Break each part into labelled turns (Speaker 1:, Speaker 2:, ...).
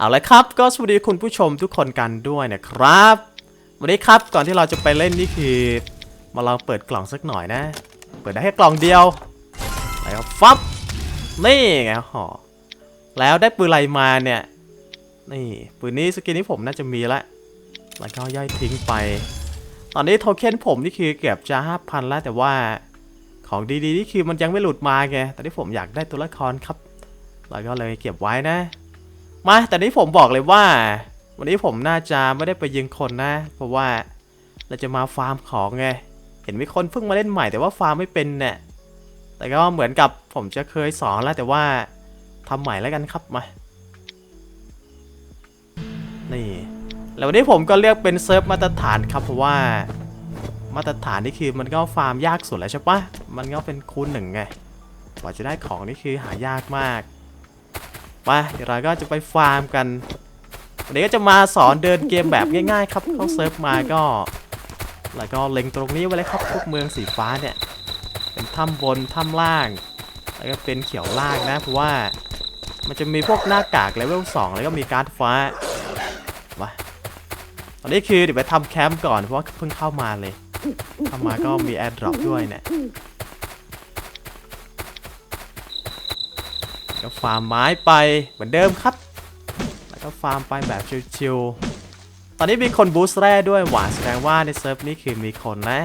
Speaker 1: เอาละครับก็สวัสดีคุณผู้ชมทุกคนกันด้วยนะครับ วันนี้ครับก่อนที่เราจะไปเล่นนี่คือ มาลองเปิดกล่องสักหน่อยนะ เปิดได้แค่กล่องเดียวแล้วฟับนี่ไงหอแล้วได้ปืนอะไรมาเนี่ยนี่ปืนนี้สกินนี้ผมน่าจะมีละแล้วก็ย่อยทิ้งไป ตอนนี้โทเค็นผมนี่คือเกือบจะ5,000แล้วแต่ว่าของดีๆนี่คือมันยังไม่หลุดมาไงแต่ที่ผมอยากได้ตัวละครครับเราก็เลยเก็บไว้นะ มาแต่นี้ผมบอกเลยว่า วันนี้ผมน่าจะไม่ได้ไปยิงคนนะ เพราะว่าเราจะมาฟาร์มของไง เห็นมีคนเพิ่งมาเล่นใหม่แต่ว่าฟาร์มไม่เป็นเนี่ยแต่ก็เหมือนกับผมจะเคยสอนแล้วแต่ว่าทำใหม่แล้วกันครับมา นี่ แล้ววันนี้ผมก็เลือกเป็นเซิร์ฟมาตรฐานครับเพราะว่ามาตรฐานนี่คือมันก็ฟาร์มยากสุดแล้วใช่ปะมันก็เป็นคูณหนึ่งไง กว่าจะได้ของนี่คือหายากมาก มาเดี๋ยวเราก็จะไปฟาร์มกันวันนี้ก็จะมาสอนเดินเกมแบบง่ายๆครับเข้าเซิร์ฟมาก็ แล้วก็เล็งตรงนี้ไว้เลยครับพวกเมืองสีฟ้าเนี่ย เป็นถ้ำบนถ้ำล่าง แล้วก็เป็นเขียวล่างนะเพราะว่ามันจะมีพวกหน้ากากเลเวล2แล้วก็มีการ์ดฟ้ามาตอนนี้คือเดี๋ยวไปทำแคมป์ก่อนเพราะว่าเพิ่งเข้ามาเลยเข้ามาก็มีแอร์ดรอปด้วยเนี่ย ก็ฟาร์มไม้ไปเหมือนเดิมครับ แล้วก็ฟาร์มไปแบบชิวๆ ตอนนี้มีคนบูสต์แร่ด้วยหว่าแสดงว่าในเซิร์ฟนี้คือมีคนนะ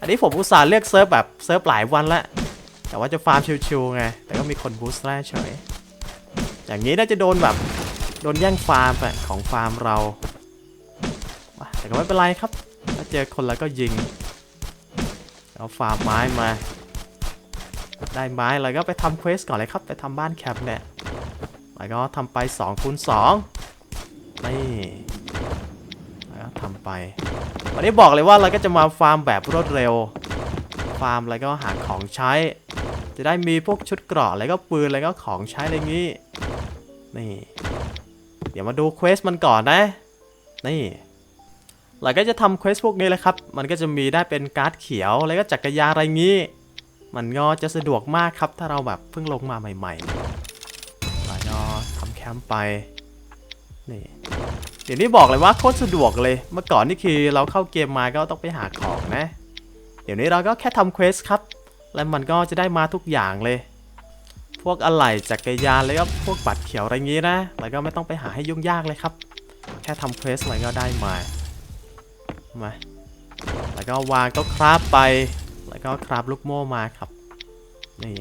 Speaker 1: อันนี้ผมอุตส่าห์เลือกเซิร์ฟแบบเซิร์ฟหลายวันแล้วแต่ว่าจะฟาร์มชิวๆไง แต่ก็มีคนบูสต์แร่เฉย อย่างนี้น่าจะโดนแบบโดนแย่งฟาร์มอะของฟาร์มเรา แต่ก็ไม่เป็นไรครับ ถ้าเจอคนแล้วก็ยิงแล้วฟาร์มไม้มา ได้ไม้แล้วก็ไปทำเควสก่อนเลยครับ ไปทำบ้านแคปเนี่ยแล้วก็ทำไป2คูณ2นี่แล้วก็ทำไป วันนี้บอกเลยว่าเราก็จะมาฟาร์มแบบรวดเร็ว ฟาร์มแล้วก็หาของใช้ จะได้มีพวกชุดเกราะแล้วก็ปืนแล้วก็ของใช้อะไรงี้ นี่ เดี๋ยวมาดูเควสมันก่อนนะ นี่เราก็จะทำเควสพวกนี้เลยครับ มันก็จะมีได้เป็นการ์ดเขียวแล้วก็จักรยานอะไรงี้ มันก็จะสะดวกมากครับถ้าเราแบบเพิ่งลงมาใหม่ๆแล้วก็ทำแคมป์ไป นี่ เดี๋ยวนี้บอกเลยว่าโคตรสะดวกเลย เมื่อก่อนนี่คือเราเข้าเกมมาก็ต้องไปหาของนะ เดี๋ยวนี้เราก็แค่ทำเควสครับ แล้วมันก็จะได้มาทุกอย่างเลย พวกอะไหล่จักรยานแล้วก็พวกบัตรเขียวอะไรงี้นะ แล้วก็ไม่ต้องไปหาให้ยุ่งยากเลยครับ แค่ทำเควสอะไรก็ได้มา มา แล้วก็วางโต๊ะคราฟไป แล้วก็คราฟลูกโม่มาครับนี่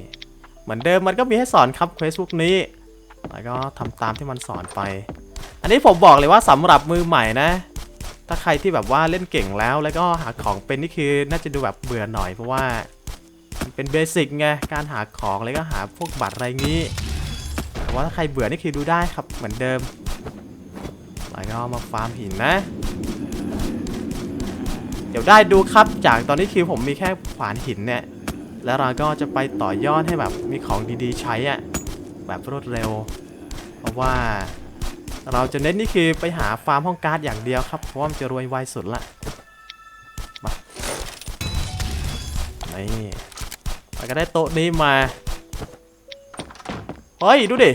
Speaker 1: เหมือนเดิมมันก็มีให้สอนครับเควสพวกนี้ แล้วก็ทำตามที่มันสอนไป อันนี้ผมบอกเลยว่าสำหรับมือใหม่นะ ถ้าใครที่แบบว่าเล่นเก่งแล้วแล้วก็หาของเป็นนี่คือน่าจะดูแบบเบื่อหน่อยเพราะว่ามันเป็นเบสิกไงการหาของแล้วก็หาพวกบัตรอะไรงี้แต่ว่าถ้าใครเบื่อนี่คือดูได้ครับเหมือนเดิมแล้วก็มาฟาร์มหินนะ เดี๋ยวได้ดูครับจากตอนนี้คือผมมีแค่ขวานหินเนี่ยแล้วเราก็จะไปต่อยอดให้แบบมีของดีๆ ใช้อะแบบรวดเร็ว เพราะว่าเราจะเน้นนี่คือไปหาฟาร์มห้องการ์ดอย่างเดียวครับเพราะว่ามันจะรวยไวสุดละมานี่เราก็ได้โต๊ะนี้มาเฮ้ยดูดิ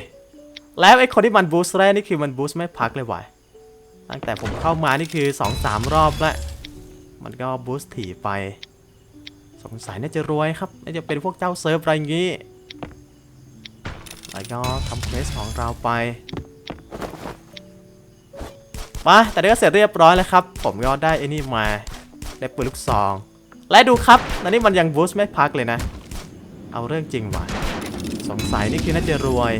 Speaker 1: แล้วไอ้คนที่มันบูสต์แรกนี่คือมันบูสต์ไม่พักเลยวะตั้งแต่ผมเข้ามานี่คือ 2-3 รอบแล้ว มันก็บูสต์ถี่ไป สงสัยน่าจะรวยครับ น่าจะเป็นพวกเจ้าเซิร์ฟอะไรงี้ แล้วก็ทำเควสของเราไปมาแต่นี่ก็เสร็จเรียบร้อยแล้วครับ ผมก็ได้ไอ้นี่มา ได้ปืนลูกซอง และดูครับตอนนี้มันยังบูสต์ไม่พักเลยนะ เอาเรื่องจริงว่ะ สงสัยนี่คือน่าจะรวย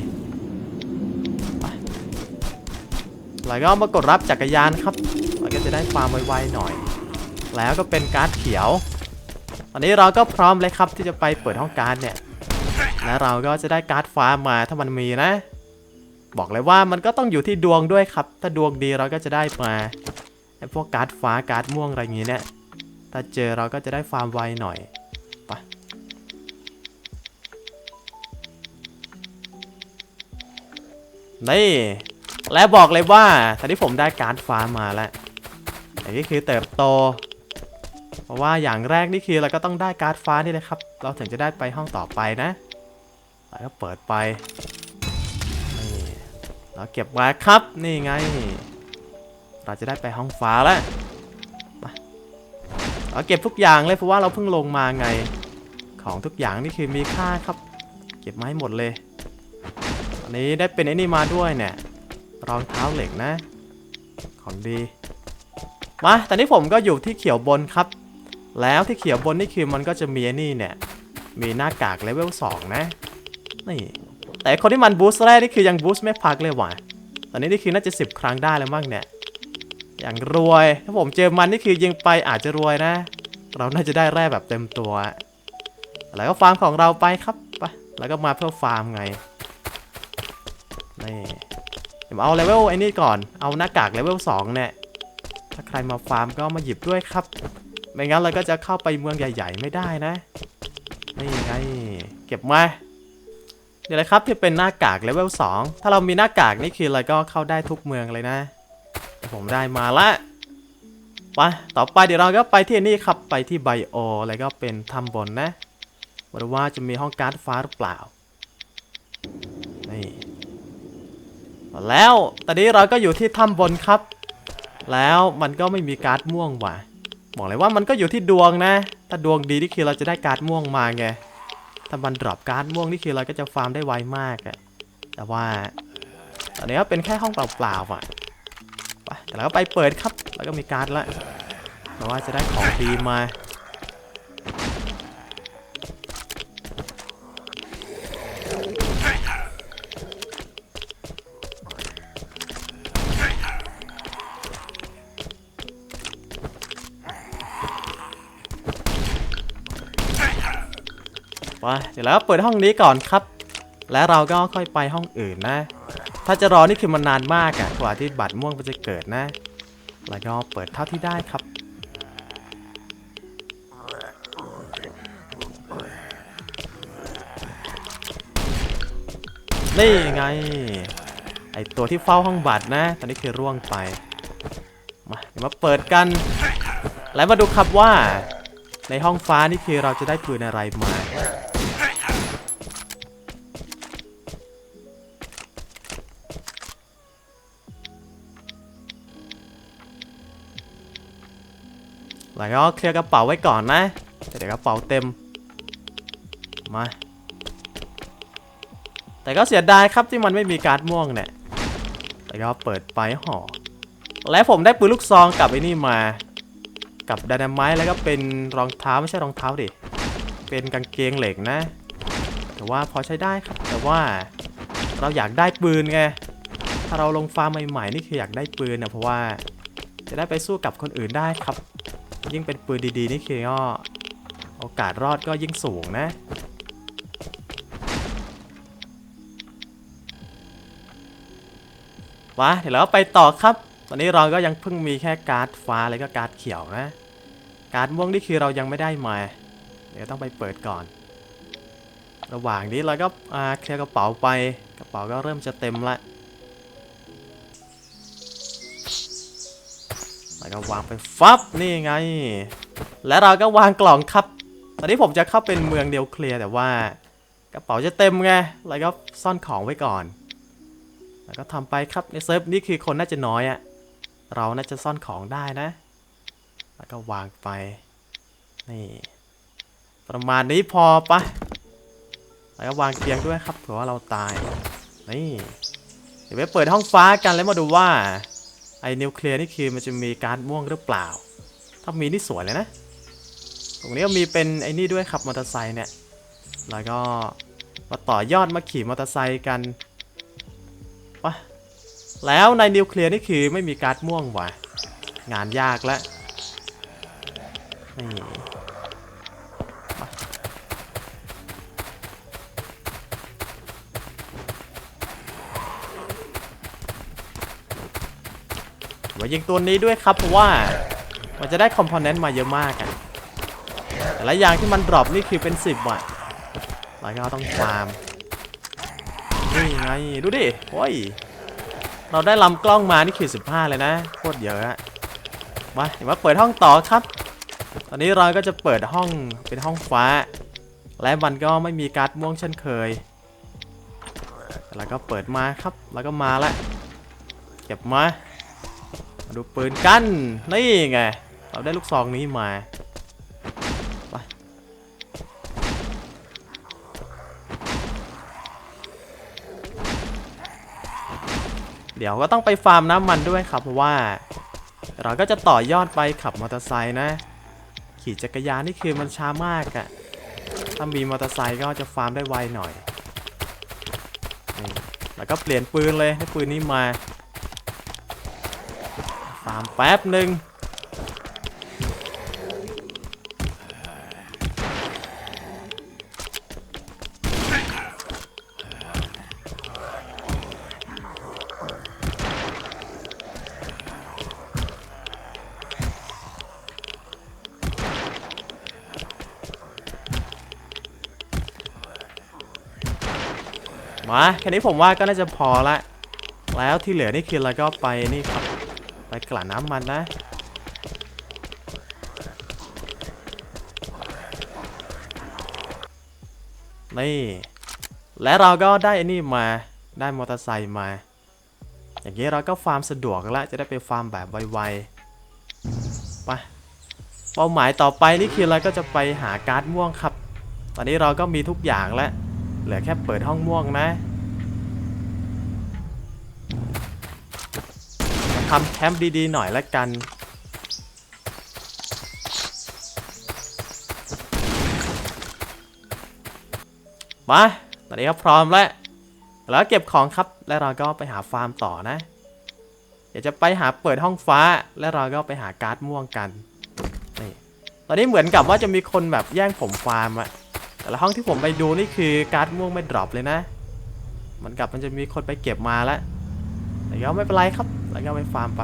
Speaker 1: แล้วก็มากดรับจักรยานครับมันก็จะได้ฟาร์มไวๆหน่อย แล้วก็เป็นการ์ดเขียว ตอนนี้เราก็พร้อมเลยครับที่จะไปเปิดห้องการ์ดเนี่ย และเราก็จะได้การ์ดฟ้ามาถ้ามันมีนะ บอกเลยว่ามันก็ต้องอยู่ที่ดวงด้วยครับ ถ้าดวงดีเราก็จะได้มาไอ้พวกการ์ดฟ้าการ์ดม่วงอะไรอย่างงี้เนี่ย ถ้าเจอเราก็จะได้ฟาร์มไวหน่อยไปนี่ และบอกเลยว่าตอนนี้ผมได้การ์ดฟ้ามาแล้วอันนี้คือเติบโต ราะว่าอย่างแรกนี่คือเราก็ต้องได้การ์ดฟ้านี่เลยครับ เราถึงจะได้ไปห้องต่อไปนะแล้วก็เปิดไปนี่เราเก็บไว้ครับนี่ไง เราจะได้ไปห้องฟ้าแล้วมาเราเก็บทุกอย่างเลยเพราะว่าเราเพิ่งลงมาไง ของทุกอย่างนี่คือมีค่าครับ เก็บมาให้หมดเลยอันนี้ได้เป็นไอ้นี่มาด้วยเนี่ยรองเท้าเหล็กนะ ของดีมาตอนนี้ผมก็อยู่ที่เขียวบนครับ แล้วที่เขียวบนนี่คือมันก็จะมีนี่เนี่ย มีหน้ากากเลเวล2นะ นี่ แต่คนที่มันบูสต์แรกนี่คือยังบูสต์ไม่พักเลยว่ะ ตอนนี้นี่คือน่าจะ 10 ครั้งได้แล้วมั้งเนี่ย อย่างรวย ถ้าผมเจอมันนี่คือยิงไปอาจจะรวยนะ เราน่าจะได้แร่แบบเต็มตัว แล้วก็ฟาร์มของเราไปครับ ไป แล้วก็มาเพื่อฟาร์มไง นี่เดี๋ยวเอาเลเวลไอ้นี่ก่อน เอาหน้ากากเลเวล2เนี่ย ถ้าใครมาฟาร์มก็มาหยิบด้วยครับ ไม่งั้นเราก็จะเข้าไปเมืองใหญ่ ๆ ไม่ได้นะนี่ไงเก็บมาเดี๋ยวเลยครับที่เป็นหน้ากากเลเวล2ถ้าเรามีหน้ากากนี่คือเราก็เข้าได้ทุกเมืองเลยนะ ผมได้มาละไปต่อไปเดี๋ยวเราก็ไปที่นี่ครับไปที่ไบโอแล้วก็เป็นถ้ำบนนะมาดูว่าจะมีห้องการ์ดฟ้าหรือเปล่านี่แล้วตอนนี้เราก็อยู่ที่ถ้ำบนครับ แล้วมันก็ไม่มีการ์ดม่วงว่ะ บอกเลยว่ามันก็อยู่ที่ดวงนะ ถ้าดวงดีนี่คือเราจะได้การ์ดม่วงมาไง ถ้ามันดรอปการ์ดม่วงนี่คือเราก็จะฟาร์มได้ไวมากอะแต่ว่าตอนนี้ก็เป็นแค่ห้องเปล่าๆอะไปแต่เราก็ไปเปิดครับ แล้วก็มีการ์ดละแต่ว่าจะได้ของดีมา ไปเดี๋ยวเราก็เปิดห้องนี้ก่อนครับ แล้วเราก็ค่อยไปห้องอื่นนะ ถ้าจะรอนี่คือมันนานมากอะกว่าที่บัตรม่วงมันจะเกิดนะ แล้วก็เปิดเท่าที่ได้ครับนี่ไง ไอตัวที่เฝ้าห้องบัตรนะ ตอนนี้คือร่วงไป มาเดี๋ยวมาเปิดกัน แล้วมาดูครับว่าในห้องฟ้านี่คือเราจะได้ปืนอะไรมา แล้วก็เคลียร์กระเป๋าไว้ก่อนนะ เดี๋ยวกระเป๋าเต็ม มา แต่ก็เสียดายครับที่มันไม่มีการ์ดม่วงเนี่ย แต่ก็เปิดไปห่อ และผมได้ปืนลูกซองกับไอ้นี่มา กับดานาไมต์แล้วก็เป็นรองเท้าไม่ใช่รองเท้าดิ เป็นกางเกงเหล็กนะ แต่ว่าพอใช้ได้ครับ แต่ว่าเราอยากได้ปืนไง ถ้าเราลงฟาร์มใหม่ๆนี่คืออยากได้ปืนนะเพราะว่าจะได้ไปสู้กับคนอื่นได้ครับ ยิ่งเป็นปืนดีๆนี่คือก็โอกาสรอดก็ยิ่งสูงนะ วะเดี๋ยวเราไปต่อครับ ตอนนี้เราก็ยังเพิ่งมีแค่การ์ดฟ้าแล้วก็การ์ดเขียวนะ การ์ดม่วงนี่คือเรายังไม่ได้มา เดี๋ยวต้องไปเปิดก่อน ระหว่างนี้เราก็อ่าเคลียร์กระเป๋าไป กระเป๋าก็เริ่มจะเต็มละ แล้วก็วางไปฟับนี่ไง และเราก็วางกล่องครับ ตอนนี้ผมจะเข้าเป็นเมืองเดียวเคลียร์แต่ว่ากระเป๋าจะเต็มไงแล้วก็ซ่อนของไว้ก่อน แล้วก็ทำไปครับในเซิร์ฟนี่คือคนน่าจะน้อยอะเราน่าจะซ่อนของได้นะ แล้วก็วางไป นี่ ประมาณนี้พอปะแล้วก็วางเตียงด้วยครับเผื่อว่าเราตาย นี่ เดี๋ยวไปเปิดห้องฟ้ากันแล้วมาดูว่า ไอ้นิวเคลียร์นี่คือมันจะมีการม่วงหรือเปล่า ถ้ามีนี่สวยเลยนะ ตรงนี้ก็มีเป็นไอ้นี่ด้วยขับมอเตอร์ไซค์เนี่ย แล้วก็มาต่อยอดมาขี่มอเตอร์ไซค์กันวะแล้วในนิวเคลียร์นี่คือไม่มีการม่วงว่ะ งานยากแล้วนี่ไปมา ยิงตัวนี้ด้วยครับเพราะว่ามันจะได้คอมโพเนนต์มาเยอะมากอะแต่ละอย่างที่มันดรอปนี่คือเป็น10ว่ะแล้วก็ต้องฟาร์มนี่ไงดูดิโอ้ยเราได้ลำกล้องมานี่ขีด15 เลยนะโคตรเยอะอะมาเดี๋ยวมาเปิดห้องต่อครับ ตอนนี้เราก็จะเปิดห้องเป็นห้องฟ้า และมันก็ไม่มีการ์ดม่วงเช่นเคย แล้วก็เปิดมาครับ แล้วก็มาละ เก็บมา มาดูปืนกัน นี่ไง เราได้ลูกซองนี้มาไปเดี๋ยวก็ต้องไปฟาร์มน้ำมันด้วยครับเพราะว่า เราก็จะต่อยอดไปขับมอเตอร์ไซค์นะ ขี่จักรยานนี่คือมันช้ามากอะถ้ามีมอเตอร์ไซค์ก็จะฟาร์มได้ไวหน่อย แล้วก็เปลี่ยนปืนเลยให้ปืนนี้มาามแป๊บหนึ่งมาแค่นี้ผมว่าก็น่าจะพอละ แล้วที่เหลือนี่คือเราก็ไปนี่ครับ ไปกลั่นน้ำมันนะ นี่ และเราก็ได้อันนี้มา ได้มอเตอร์ไซค์มา อย่างนี้เราก็ฟาร์มสะดวกแล้วจะได้ไปฟาร์มแบบไวๆ ไป เป้าหมายต่อไปนี่คือเราก็จะไปหาการ์ดม่วงครับ ตอนนี้เราก็มีทุกอย่างแล้ว เหลือแค่เปิดห้องม่วงนะ ทำแคมป์ดีๆหน่อยละกัน มา ตอนนี้ก็พร้อมแล้ว แล้วเก็บของครับ แล้วเราก็ไปหาฟาร์มต่อนะ เดี๋ยวจะไปหาเปิดห้องฟ้า แล้วเราก็ไปหาการ์ดม่วงกัน นี่ ตอนนี้เหมือนกับว่าจะมีคนแบบแย่งผมฟาร์มอะแต่ละห้องที่ผมไปดูนี่คือการ์ดม่วงไม่ดรอปเลยนะเหมือนกับมันจะมีคนไปเก็บมาแล้ว แต่ก็ไม่เป็นไรครับแล้วก็ไปฟาร์มไป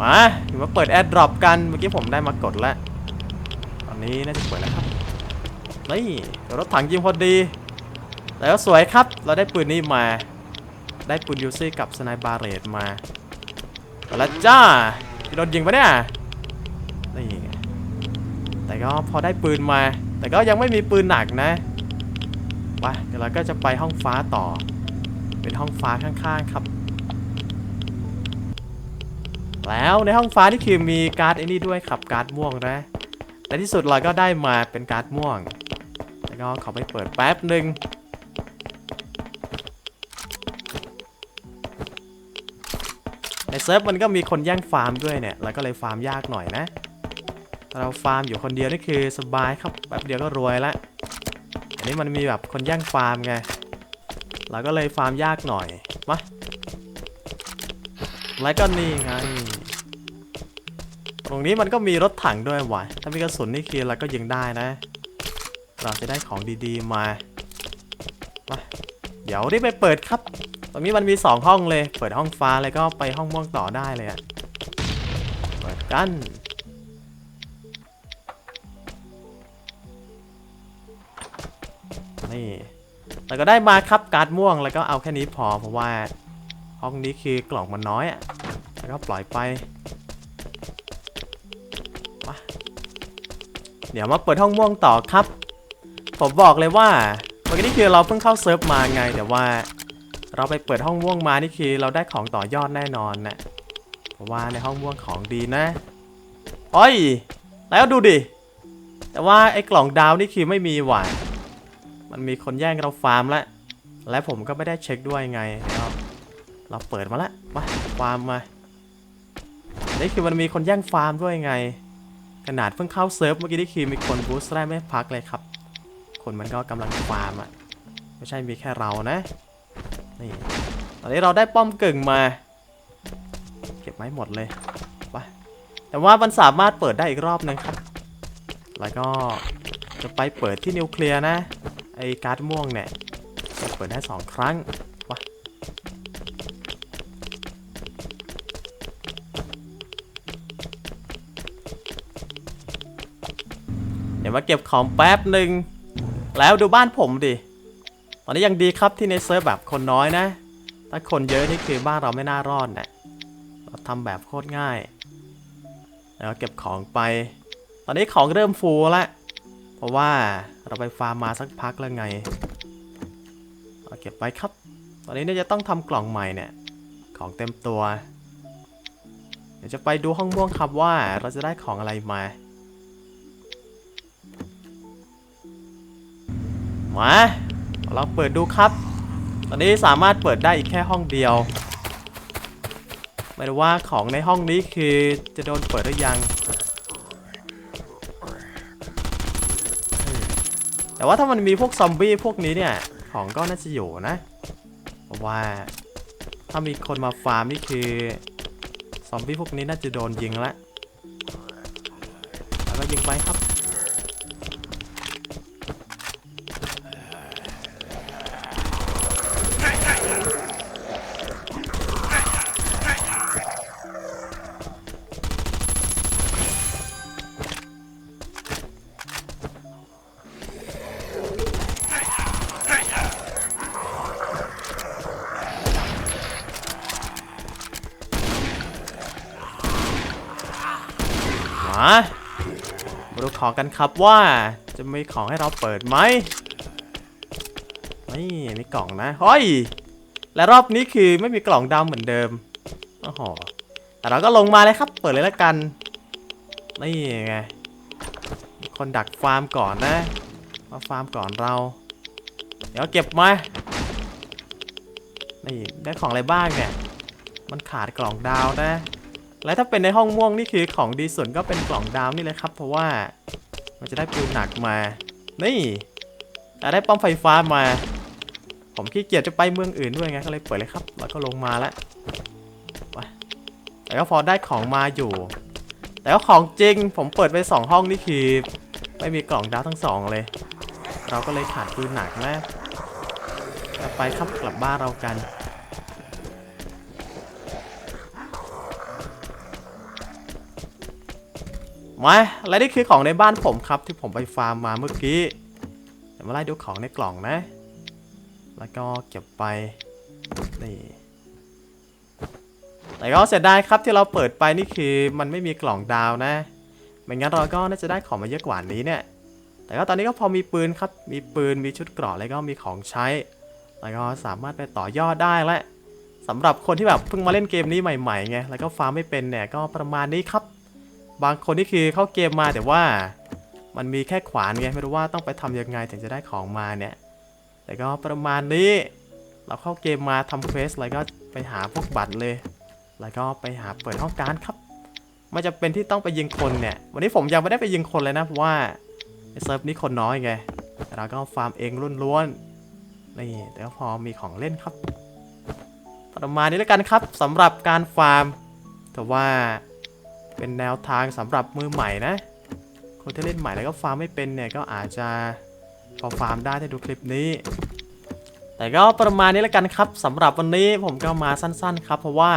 Speaker 1: มาเดี๋ยวมาเปิดแอดดรอปกันเมื่อกี้ผมได้มากดแล้ว ตอนนี้น่าจะเปิดแล้วครับนี่รถถังยิงพอดี แล้วสวยครับ เราได้ปืนนี้มา ได้ปืนยูซี่กับสไนบาเรตมาเอาละจ้าโดนยิงปะเนี่ยนี่ไงแต่ก็พอได้ปืนมา แต่ก็ยังไม่มีปืนหนักนะ ไปเดี๋ยวเราก็จะไปห้องฟ้าต่อ เป็นห้องฟ้าข้างๆครับ แล้วในห้องฟ้านี่คือมีการ์ดไอ้นี่ด้วยครับการ์ดม่วงนะในที่สุดเราก็ได้มาเป็นการ์ดม่วง แล้วก็ขอไปเปิดแป๊บหนึ่งในเซิร์ฟมันก็มีคนแย่งฟาร์มด้วยเนี่ยเราก็เลยฟาร์มยากหน่อยนะ เราฟาร์มอยู่คนเดียวนี่คือสบายครับแป๊บเดียวก็รวยละ นี้มันมีแบบคนแย่งฟาร์มไง เราก็เลยฟาร์มยากหน่อยมาแล้วก็นี่ไง ตรงนี้มันก็มีรถถังด้วยวะถ้ามีกระสุนนี่คือเราก็ยิงได้นะ เราจะได้ของดีๆมามาเดี๋ยวรีบไปเปิดครับ ตรงนี้มันมี 2 ห้องเลย เปิดห้องฟ้าแล้วก็ไปห้องม่วงต่อได้เลยอะเปิดกัน นี่แล้วก็ได้มาครับการ์ดม่วงแล้วก็เอาแค่นี้พอเพราะว่าห้องนี้คือกล่องมันน้อยอะแล้วก็ปล่อยไปมาเดี๋ยวมาเปิดห้องม่วงต่อครับ ผมบอกเลยว่าเมื่อกี้คือเราเพิ่งเข้าเซิร์ฟมาไงแต่ว่า เราไปเปิดห้องม่วงมานี่คือเราได้ของต่อยอดแน่นอนนะเพราะว่าในห้องม่วงของดีนะโอ้ยแล้วดูดิแต่ว่าไอ้กล่องดาวนี่คือไม่มีหว่า มันมีคนแย่งเราฟาร์มแล้วและผมก็ไม่ได้เช็คด้วยไงแล้วเราเปิดมาล้วมาฟาร์มมานี่คือมันมีคนแย่งฟาร์มด้วยไง ขนาดเพิ่งเข้าเซิร์ฟเมื่อกี้นี่คือมีคนบูสต์แรกไม่พักเลยครับ คนมันก็กำลังฟาร์มอะไม่ใช่มีแค่เรานะนี่ตอนนี้เราได้ป้อมกึ่งมา เก็บไม้หมดเลยไปแต่ว่ามันสามารถเปิดได้อีกรอบนึงครับ แล้วก็จะไปเปิดที่นิวเคลียร์นะ ไอ้การ์ดม่วงเนี่ยเปิดได้สองครั้งวะเดี๋ยวมาเก็บของแป๊บหนึ่ง แล้วดูบ้านผมดิ ตอนนี้ยังดีครับที่ในเซิร์ฟแบบคนน้อยนะ ถ้าคนเยอะนี่คือบ้านเราไม่น่ารอดนะเราทำแบบโคตรง่าย แล้วเก็บของไป ตอนนี้ของเริ่มฟูแล้ว เพราะว่า เราไปฟาร์มมาสักพักแล้วไงเอาเก็บไว้ครับ ตอนนี้เนี่ยจะต้องทำกล่องใหม่เนี่ย ของเต็มตัว เดี๋ยวจะไปดูห้องม่วงครับว่าเราจะได้ของอะไรมา มาลองเปิดดูครับ ตอนนี้สามารถเปิดได้อีกแค่ห้องเดียว ไม่รู้ว่าของในห้องนี้คือจะโดนเปิดหรือยัง แต่ว่าถ้ามันมีพวกซอมบี้พวกนี้เนี่ย ของก็น่าจะอยู่นะเพราะว่าถ้ามีคนมาฟาร์มนี่คือซอมบี้พวกนี้น่าจะโดนยิงละแล้วก็ยิงไปครับ กันครับว่า จะมีของให้เราเปิดไหมนี่มีกล่องนะเฮ้ยและรอบนี้คือไม่มีกล่องดำเหมือนเดิมโอ้โหแต่เราก็ลงมาเลยครับ เปิดเลยละกันนี่ไงคนดักฟาร์มก่อนนะมาฟาร์มก่อนเรา เดี๋ยวเก็บมานี่ได้ของอะไรบ้างเนี่ย มันขาดกล่องดาวนะ และถ้าเป็นในห้องม่วงนี่คือของดีส่วนก็เป็นกล่องดาวนี่เลยครับ เพราะว่า มันจะได้ปืนหนักมา นี่แต่ได้ป้อมไฟฟ้ามา ผมขี้เกียจจะไปเมืองอื่นด้วยไงก็เลยเปิดเลยครับ แล้วก็ลงมาแล้วไปแต่ก็พอได้ของมาอยู่ แต่ก็ของจริง ผมเปิดไปสองห้องนี่คือไม่มีกล่องดาวทั้งสองเลย เราก็เลยขาดปืนหนักนะต่ไปครับกลับบ้านเรากัน มาและนี่คือของในบ้านผมครับ ที่ผมไปฟาร์มมาเมื่อกี้เดี๋ยวมาไล่ดูของในกล่องนะ แล้วก็เก็บไปนี่แต่ก็เสียดายครับที่เราเปิดไปนี่คือมันไม่มีกล่องดาวนะไม่งั้นเราก็น่าจะได้ของมาเยอะกว่านี้เนี่ย แต่ก็ตอนนี้ก็พอมีปืนครับ มีปืนมีชุดเกราะแล้วก็มีของใช้ แล้วก็สามารถไปต่อยอดได้และสำหรับคนที่แบบเพิ่งมาเล่นเกมนี้ใหม่ๆไงแล้วก็ฟาร์มไม่เป็นเนี่ยก็ประมาณนี้ครับ บางคนนี่คือเข้าเกมมาแต่ว่ามันมีแค่ขวานไงไม่รู้ว่าต้องไปทำยังไงถึงจะได้ของมาเนี่ย แต่ก็ประมาณนี้ เราเข้าเกมมาทำเควสแล้วก็ไปหาพวกบัตรเลย แล้วก็ไปหาเปิดห้องการครับไม่จะเป็นที่ต้องไปยิงคนเนี่ย วันนี้ผมยังไม่ได้ไปยิงคนเลยนะเพราะว่าเซิร์ฟนี้คนน้อยไงแต่เราก็ฟาร์มเองล้วนๆนี่แต่ก็พอมีของเล่นครับ ประมาณนี้แล้วกันครับสำหรับการฟาร์ม แต่ว่า เป็นแนวทางสำหรับมือใหม่นะ คนที่เล่นใหม่แล้วก็ฟาร์มไม่เป็นเนี่ยก็อาจจะพอฟาร์มได้ถ้าดูคลิปนี้ แต่ก็ประมาณนี้แล้วกันครับสำหรับวันนี้ผมก็มาสั้นๆ ครับ เพราะว่า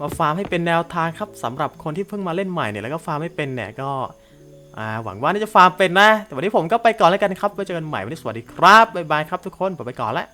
Speaker 1: มาฟาร์มให้เป็นแนวทางครับสำหรับคนที่เพิ่งมาเล่นใหม่เนี่ยแล้วก็ฟาร์มไม่เป็นเนี่ยก็หวังว่าน่าจะฟาร์มเป็นนะ แต่วันนี้ผมก็ไปก่อนแล้วกันครับไว้เจอกันใหม่วันนี้สวัสดีครับบ๊ายบายครับทุกคนผมไปก่อนแล้ว